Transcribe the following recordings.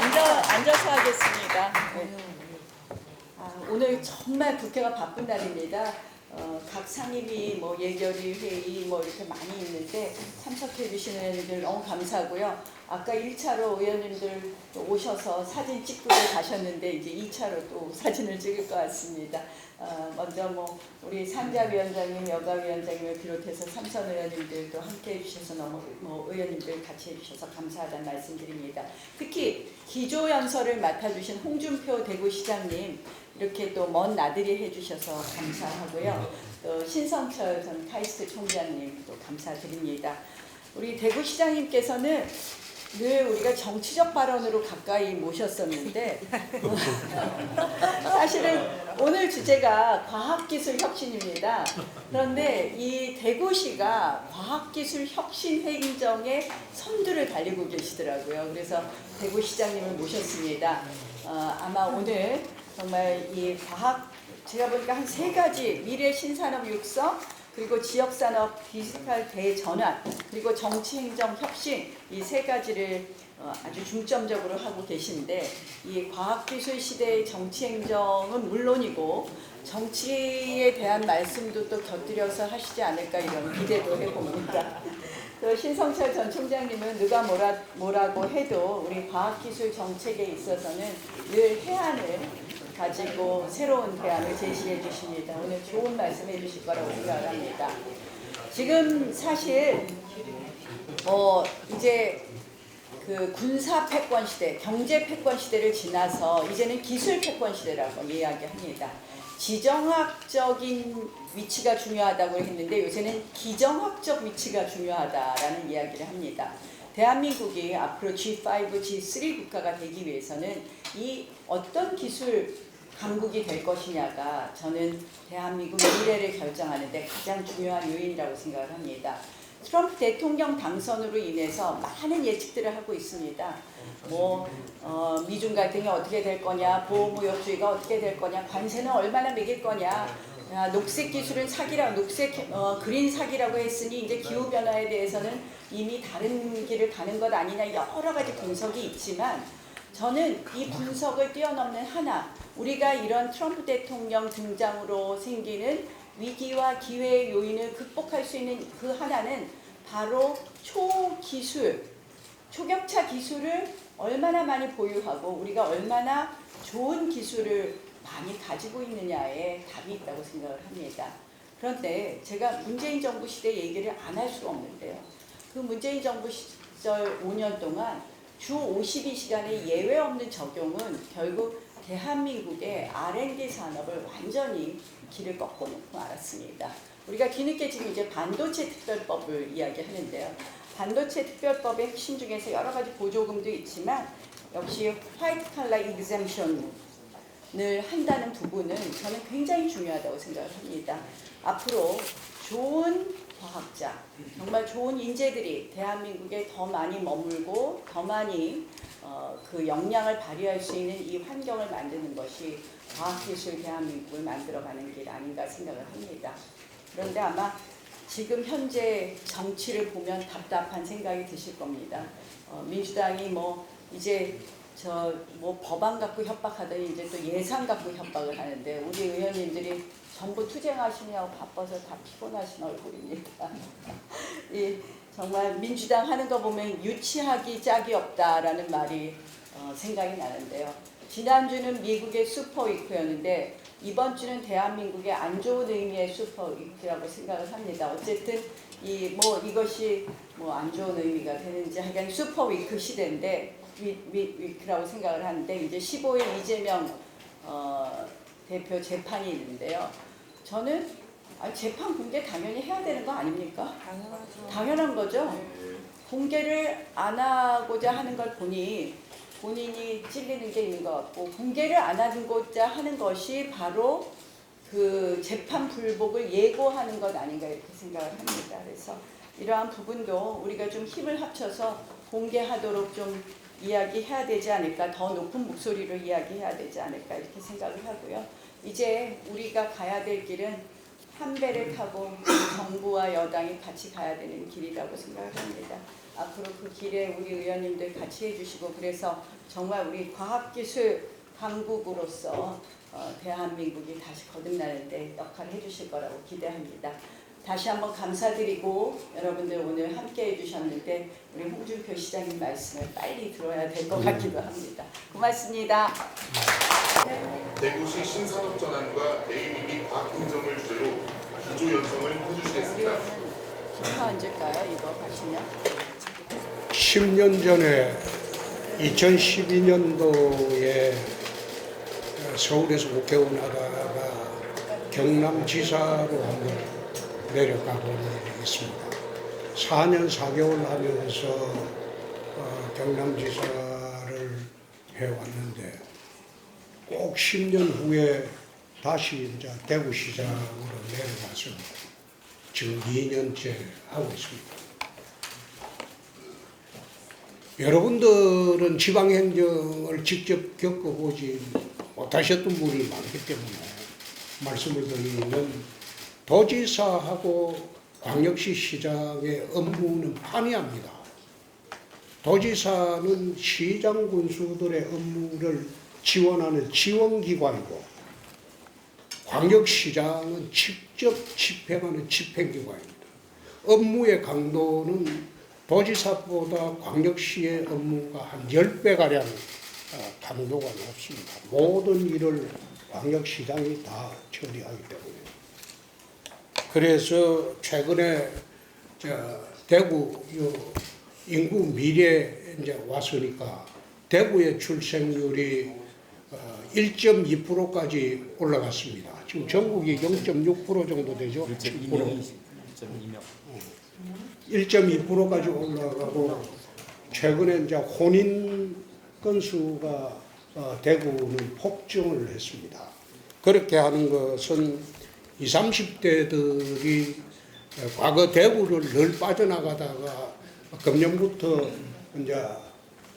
앉아, 앉아서 하겠습니다. 네. 아, 오늘 정말 국회가 바쁜 날입니다. 어, 각 상임위, 뭐 예결위 회의 뭐 이렇게 많이 있는데 참석해 주시는 분들 너무 감사하고요. 아까 1차로 의원님들 또 오셔서 사진 찍고 가셨는데 이제 2차로 또 사진을 찍을 것 같습니다. 어, 먼저 뭐 우리 산자 위원장님, 여가 위원장님을 비롯해서 삼선 의원님들도 함께 해주셔서 너무 뭐 의원님들 같이 해주셔서 감사하다는 말씀드립니다. 특히 기조 연설을 맡아주신 홍준표 대구시장님 이렇게 또 먼 나들이 해주셔서 감사하고요. 또 신성철 전 카이스트 총장님 또 감사드립니다. 우리 대구시장님께서는 늘 우리가 정치적 발언으로 가까이 모셨었는데 사실은 오늘 주제가 과학기술 혁신입니다. 그런데 이 대구시가 과학기술 혁신 행정의 선두를 달리고 계시더라고요. 그래서 대구시장님을 모셨습니다. 어, 아마 오늘 정말 이 과학 제가 보니까 한 세 가지 미래 신산업 육성 그리고 지역산업 디지털 대전환 그리고 정치행정 혁신 이 세 가지를 어, 아주 중점적으로 하고 계신데 이 과학기술 시대의 정치행정은 물론이고 정치에 대한 말씀도 또 곁들여서 하시지 않을까 이런 기대도 해봅니다. 또 신성철 전 총장님은 누가 뭐라, 뭐라고 해도 우리 과학기술 정책에 있어서는 늘 해안을 가지고 새로운 대안을 제시해 주십니다. 오늘 좋은 말씀 해 주실 거라고 생각합니다. 지금 사실 어 이제 그 군사 패권 시대, 경제 패권 시대를 지나서 이제는 기술 패권 시대라고 이야기합니다. 지정학적인 위치가 중요하다고 했는데 요새는 기정학적 위치가 중요하다라는 이야기를 합니다. 대한민국이 앞으로 G5, G3 국가가 되기 위해서는 이 어떤 기술 강국이 될 것이냐가 저는 대한민국 미래를 결정하는데 가장 중요한 요인이라고 생각을 합니다. 트럼프 대통령 당선으로 인해서 많은 예측들을 하고 있습니다. 뭐 어, 미중 갈등이 어떻게 될 거냐, 보호무역주의가 어떻게 될 거냐, 관세는 얼마나 매길 거냐, 아, 녹색 기술은 사기라, 녹색 어, 그린 사기라고 했으니 이제 기후 변화에 대해서는 이미 다른 길을 가는 것 아니냐 여러 가지 분석이 있지만 저는 이 분석을 뛰어넘는 하나, 우리가 이런 트럼프 대통령 등장으로 생기는 위기와 기회의 요인을 극복할 수 있는 그 하나는 바로 초기술, 초격차 기술을 얼마나 많이 보유하고 우리가 얼마나 좋은 기술을 많이 가지고 있느냐에 답이 있다고 생각을 합니다. 그런데 제가 문재인 정부 시대 얘기를 안 할 수가 없는데요. 그 문재인 정부 시절 5년 동안 주 52시간의 예외 없는 적용은 결국 대한민국의 R&D 산업을 완전히 길을 꺾어놓고 말았습니다. 우리가 뒤늦게 지금 이제 반도체 특별법을 이야기하는데요. 반도체 특별법의 핵심 중에서 여러 가지 보조금도 있지만 역시 화이트 칼라 이그젬션을 한다는 부분은 저는 굉장히 중요하다고 생각을 합니다. 앞으로 좋은 과학자, 정말 좋은 인재들이 대한민국에 더 많이 머물고 더 많이 어, 그 역량을 발휘할 수 있는 이 환경을 만드는 것이 과학기술 대한민국을 만들어가는 길 아닌가 생각을 합니다. 그런데 아마 지금 현재 정치를 보면 답답한 생각이 드실 겁니다. 어, 민주당이 뭐 이제 저 뭐 법안 갖고 협박하더니 이제 또 예산 갖고 협박을 하는데 우리 의원님들이 전부 투쟁하시냐고 바빠서 다 피곤하신 얼굴입니다. 이 정말 민주당 하는 거 보면 유치하기 짝이 없다라는 말이 어, 생각이 나는데요. 지난주는 미국의 슈퍼 위크였는데 이번 주는 대한민국의 안 좋은 의미의 슈퍼 위크라고 생각을 합니다. 어쨌든 이 뭐 이것이 뭐 안 좋은 의미가 되는지 하여간 슈퍼 위크 시대인데 위, 위, 위크라고 생각을 하는데 이제 15일 이재명 어, 대표 재판이 있는데요. 저는 아, 재판 공개 당연히 해야 되는 거 아닙니까? 당연하죠. 당연한 거죠. 공개를 안 하고자 하는 걸 보니 본인이 찔리는 게 있는 것 같고 공개를 안 하고자 하는 것이 바로 그 재판 불복을 예고하는 것 아닌가 이렇게 생각을 합니다. 그래서 이러한 부분도 우리가 좀 힘을 합쳐서 공개하도록 좀 이야기해야 되지 않을까 더 높은 목소리로 이야기해야 되지 않을까 이렇게 생각을 하고요. 이제 우리가 가야 될 길은 한 배를 타고 정부와 여당이 같이 가야 되는 길이라고 생각을 합니다. 앞으로 그 길에 우리 의원님들 같이 해주시고 그래서 정말 우리 과학기술 강국으로서 어, 대한민국이 다시 거듭나는데 역할을 해주실 거라고 기대합니다. 다시 한번 감사드리고 여러분들 오늘 함께 해주셨는데 우리 홍준표 시장님 말씀을 빨리 들어야 될 것 같기도 합니다. 고맙습니다. 대구시 신산업전환과 ABB 과학행정을 주제로 기조 연성을 해주시겠습니다. 김파 앉을까요? 이거 하시면 10년 전에 2012년도에 서울에서 국회의원 하다가 경남지사로 한번 내려가고 있습니다. 4년 4개월 하면서 어, 경남지사를 해왔는데 꼭 10년 후에 다시 이제 대구 시장으로 내려가서 지금 2년째 하고 있습니다. 여러분들은 지방행정을 직접 겪어보지 못하셨던 분이 많기 때문에 말씀을 드리면 도지사하고 광역시 시장의 업무는 판이합니다. 도지사는 시장 군수들의 업무를 지원하는 지원기관이고 광역시장은 직접 집행하는 집행기관입니다. 업무의 강도는 도지사보다 광역시의 업무가 한 10배가량 어, 강도가 높습니다. 모든 일을 광역시장이 다 처리하기 때문에. 그래서 최근에 저 대구 요 인구 미래 이제 왔으니까 대구의 출생률이 어, 1.2%까지 올라갔습니다. 지금 전국이 0.6% 정도 되죠. 7%. 1.2%까지 올라가고 최근에 이제 혼인 건수가 어, 대구는 폭증을 했습니다. 그렇게 하는 것은 20, 30대들이 과거 대구를 늘 빠져나가다가 금년부터 이제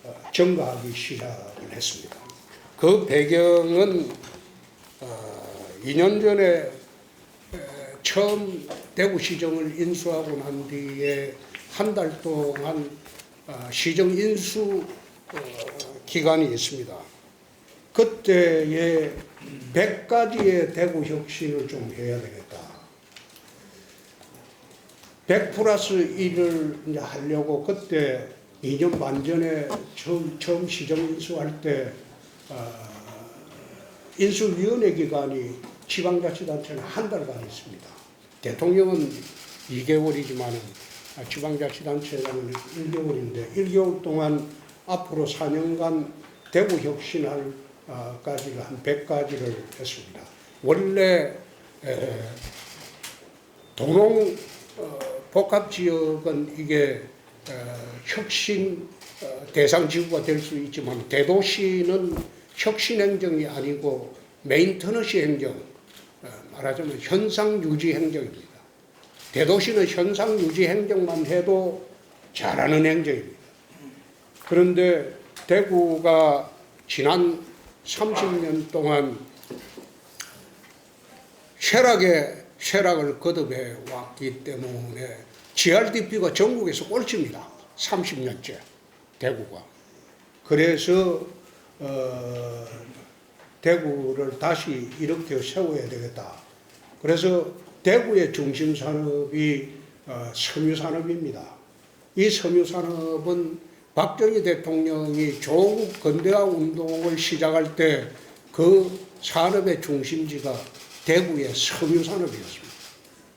어, 증가하기 시작을 했습니다. 그 배경은 어, 2년 전에 에, 처음 대구시정을 인수하고 난 뒤에 한 달 동안 어, 시정 인수 어, 기간이 있습니다. 그때에 100가지의 대구 혁신을 좀 해야 되겠다. 100 플러스 1을 이제 하려고 그때 2년 반 전에 처음, 처음 시정 인수할 때 어, 인수위원회 기간이 지방자치단체는 한 달간 있습니다. 대통령은 2개월이지만 지방자치단체는 1개월인데 1개월 동안 앞으로 4년간 대구 혁신할 어, 까지가 한 100가지를 했습니다. 원래 에, 도농 어, 복합 지역은 이게 어, 혁신 어, 대상 지구가 될 수 있지만 대도시는 혁신 행정이 아니고 메인터너시 행정, 어, 말하자면 현상 유지 행정입니다. 대도시는 현상 유지 행정만 해도 잘하는 행정입니다. 그런데 대구가 지난 30년 동안 쇠락에 쇠락을 거듭해 왔기 때문에 GRDP가 전국에서 꼴찌입니다. 30년째 대구가. 그래서 어, 대구를 다시 이렇게 세워야 되겠다. 그래서 대구의 중심 산업이 어, 섬유 산업입니다. 이 섬유 산업은 박정희 대통령이 조국 건대화 운동을 시작할 때 그 산업의 중심지가 대구의 섬유 산업이었습니다.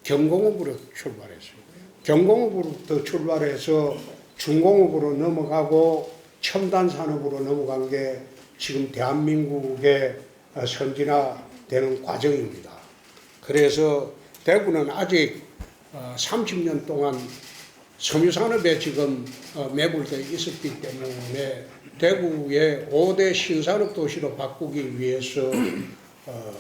경공업으로 출발했습니다. 경공업으로부터 출발해서 중공업으로 넘어가고 첨단 산업으로 넘어간 게 지금 대한민국의 선진화되는 과정입니다. 그래서 대구는 아직 30년 동안 섬유산업에 지금 어, 매몰되어 있었기 때문에 대구의 5대 신산업 도시로 바꾸기 위해서 어,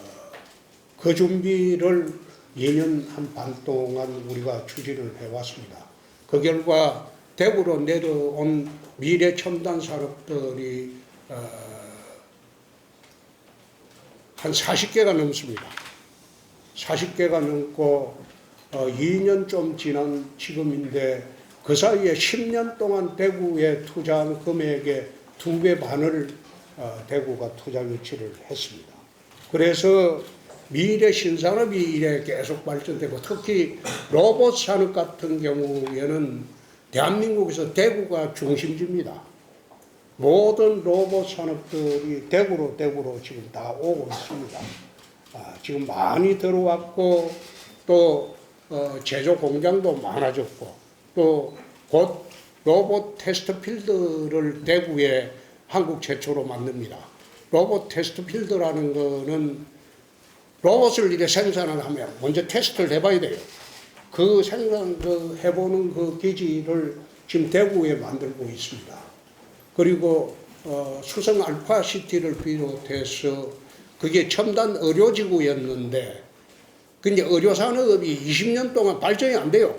그 준비를 2년 한 반 동안 우리가 추진을 해왔습니다. 그 결과 대구로 내려온 미래 첨단 산업들이 어, 한 40개가 넘습니다. 40개가 넘고 어, 2년 좀 지난 지금인데 그 사이에 10년 동안 대구에 투자한 금액의 두 배 반을 어, 대구가 투자 유치를 했습니다. 그래서 미래 신산업이 이래 계속 발전되고 특히 로봇 산업 같은 경우에는 대한민국에서 대구가 중심지입니다. 모든 로봇 산업들이 대구로 대구로 지금 다 오고 있습니다. 아, 지금 많이 들어왔고 또 어, 제조 공장도 많아졌고 또 곧 로봇 테스트 필드를 대구에 한국 최초로 만듭니다. 로봇 테스트 필드라는 거는 로봇을 이렇게 생산을 하면 먼저 테스트를 해봐야 돼요. 그 생산 그 해보는 그 기지를 지금 대구에 만들고 있습니다. 그리고 어, 수성 알파 시티를 비롯해서 그게 첨단 의료지구였는데 근데 의료 산업이 20년 동안 발전이 안 돼요.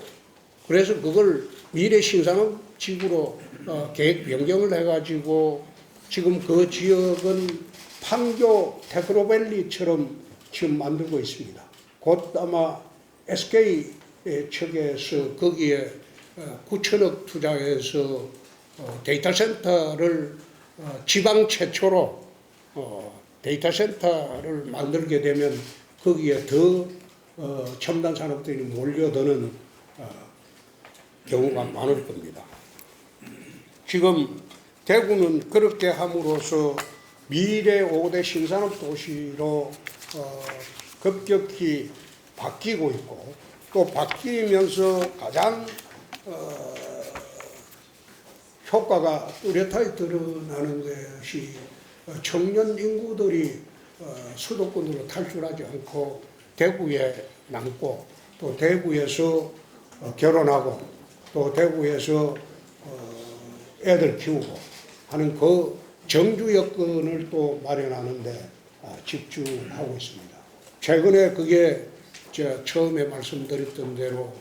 그래서 그걸 미래 신산업 지구로 어, 계획 변경을 해가지고 지금 그 지역은 판교 테크노밸리처럼 지금 만들고 있습니다. 곧 아마 SK 측에서 거기에 어, 9천억 투자해서 어, 데이터 센터를 어, 지방 최초로 어, 데이터 센터를 만들게 되면 거기에 더 어, 첨단 산업들이 몰려드는 어, 경우가 많을 겁니다. 지금 대구는 그렇게 함으로써 미래 5대 신산업 도시로 어, 급격히 바뀌고 있고 또 바뀌면서 가장 어, 효과가 뚜렷하게 드러나는 것이 어, 청년 인구들이 어, 수도권으로 탈출하지 않고 대구에 남고 또 대구에서 어, 결혼하고 또 대구에서 어, 애들 키우고 하는 그 정주 여건을 또 마련하는데 아, 집중하고 있습니다. 최근에 그게 제가 처음에 말씀드렸던 대로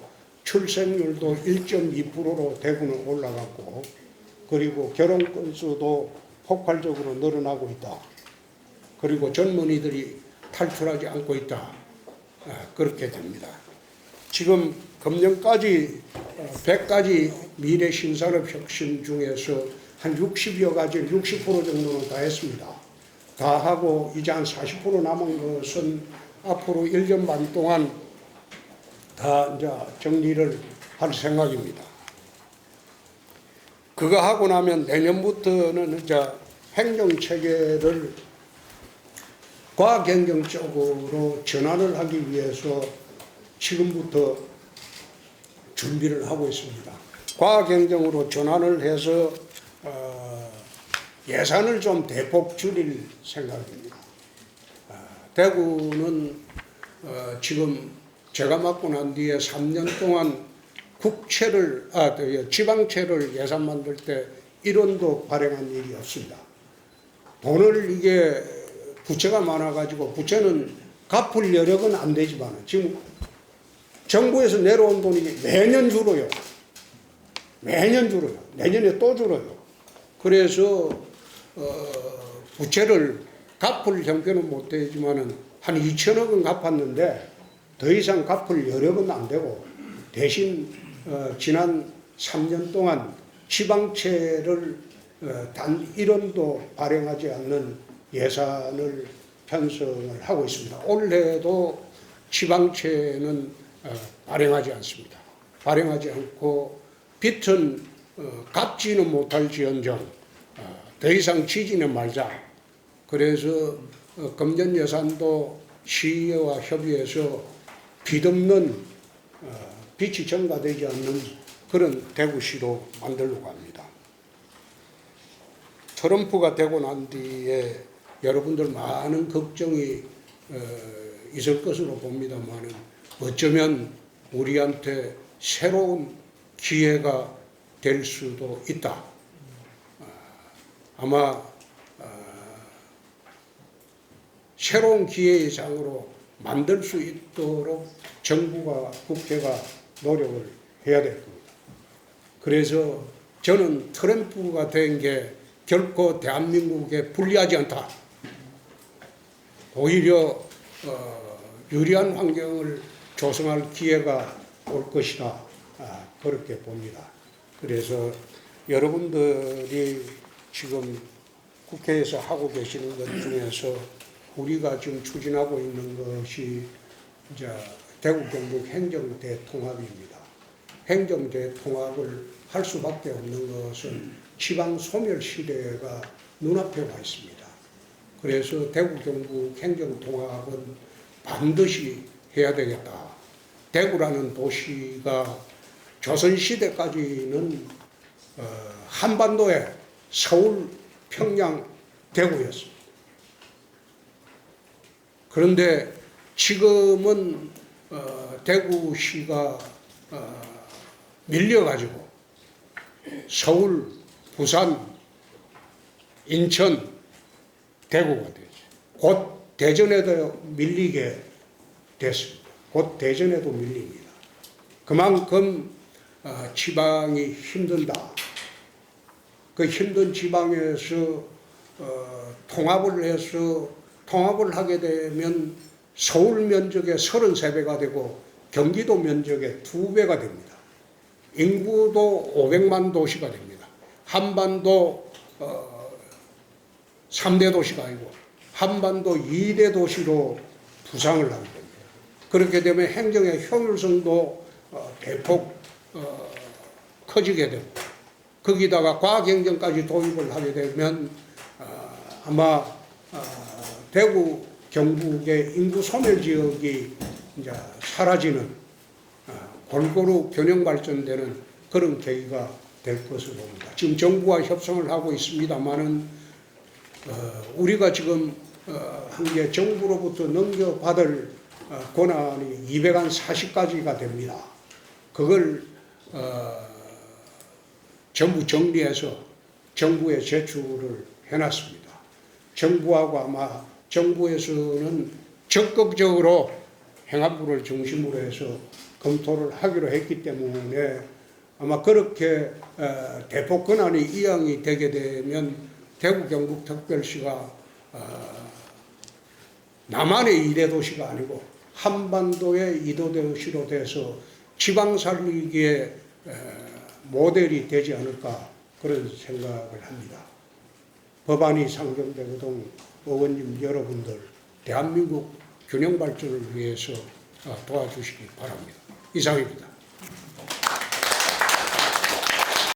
출생률도 1.2%로 대구는 올라갔고 그리고 결혼 건수도 폭발적으로 늘어나고 있다. 그리고 젊은이들이 탈출하지 않고 있다. 아, 그렇게 됩니다. 지금 금년까지 100가지 미래 신산업 혁신 중에서 한 60여 가지, 60% 정도는 다 했습니다. 다 하고 이제 한 40% 남은 것은 앞으로 1년 반 동안 다 이제 정리를 할 생각입니다. 그거 하고 나면 내년부터는 이제 행정 체계를 과학행정 쪽으로 전환을 하기 위해서 지금부터 준비를 하고 있습니다. 과학행정으로 전환을 해서 어, 예산을 좀 대폭 줄일 생각입니다. 아, 대구는 어, 지금 제가 맡고 난 뒤에 3년 동안 국채를 아 저, 지방채를 예산 만들 때 1원도 발행한 일이 없습니다. 돈을 이게 부채가 많아가지고 부채는 갚을 여력은 안 되지만 지금 정부에서 내려온 돈이 매년 줄어요. 매년 줄어요. 내년에 또 줄어요. 그래서 어, 부채를 갚을 형편은 못 되지만은 한 2천억은 갚았는데 더 이상 갚을 여력은 안 되고 대신 어, 지난 3년 동안 지방채를 어, 단 1원도 발행하지 않는 예산을 편성을 하고 있습니다. 올해도 지방채는 어, 발행하지 않습니다. 발행하지 않고 빚은 어, 갚지는 못할지언정 어, 더 이상 지지는 말자. 그래서 어, 금년 예산도 시의회와 협의해서 빚 없는 어, 빚이 증가되지 않는 그런 대구시로 만들려고 합니다. 트럼프가 되고 난 뒤에 여러분들 많은 걱정이 어, 있을 것으로 봅니다만은 어쩌면 우리한테 새로운 기회가 될 수도 있다. 어, 아마 어, 새로운 기회의 장으로 만들 수 있도록 정부가 국회가 노력을 해야 될 겁니다. 그래서 저는 트럼프가 된 게 결코 대한민국에 불리하지 않다. 오히려 어, 유리한 환경을 조성할 기회가 올 것이다. 아, 그렇게 봅니다. 그래서 여러분들이 지금 국회에서 하고 계시는 것 중에서 우리가 지금 추진하고 있는 것이 이제 대구 경북 행정 대 통합입니다. 행정 대 통합을 할 수밖에 없는 것은 지방 소멸 시대가 눈앞에 와 있습니다. 그래서 대구 경북 행정 통합은 반드시 해야 되겠다. 대구라는 도시가 조선 시대까지는 어, 한반도의 서울, 평양, 대구였습니다. 그런데 지금은 어, 대구시가 어, 밀려가지고 서울, 부산, 인천, 대구가 되죠. 곧 대전에도 밀리게 됐습니다. 곧 대전에도 밀립니다. 그만큼 어, 지방이 힘든다. 그 힘든 지방에서 어, 통합을 해서 통합을 하게 되면 서울 면적의 33배가 되고 경기도 면적의 2배가 됩니다. 인구도 500만 도시가 됩니다. 한반도 어, 3대 도시가 아니고 한반도 2대 도시로 부상을 하게 됩니다. 그렇게 되면 행정의 효율성도 어, 대폭 어, 커지게 되고 거기다가 과학행정까지 도입을 하게 되면 어, 아마 어, 대구 경북의 인구 소멸 지역이 이제 사라지는 어, 골고루 균형 발전되는 그런 계기가 될 것으로 봅니다. 지금 정부와 협상을 하고 있습니다만은 어, 우리가 지금 어, 한게 정부로부터 넘겨받을 어, 권한이 240가지가 됩니다. 그걸 어, 전부 정리해서 정부에 제출을 해놨습니다. 정부하고 아마 정부에서는 적극적으로 행안부를 중심으로 해서 검토를 하기로 했기 때문에 아마 그렇게 어, 대폭 권한이 이양이 되게 되면 대구 경북 특별시가 어, 남한의 이대 도시가 아니고 한반도의 이도 도시로 돼서 지방 살리기에 에, 모델이 되지 않을까 그런 생각을 합니다. 법안이 상정되거든 의원님 여러분들 대한민국 균형 발전을 위해서 어, 도와주시기 바랍니다. 이상입니다.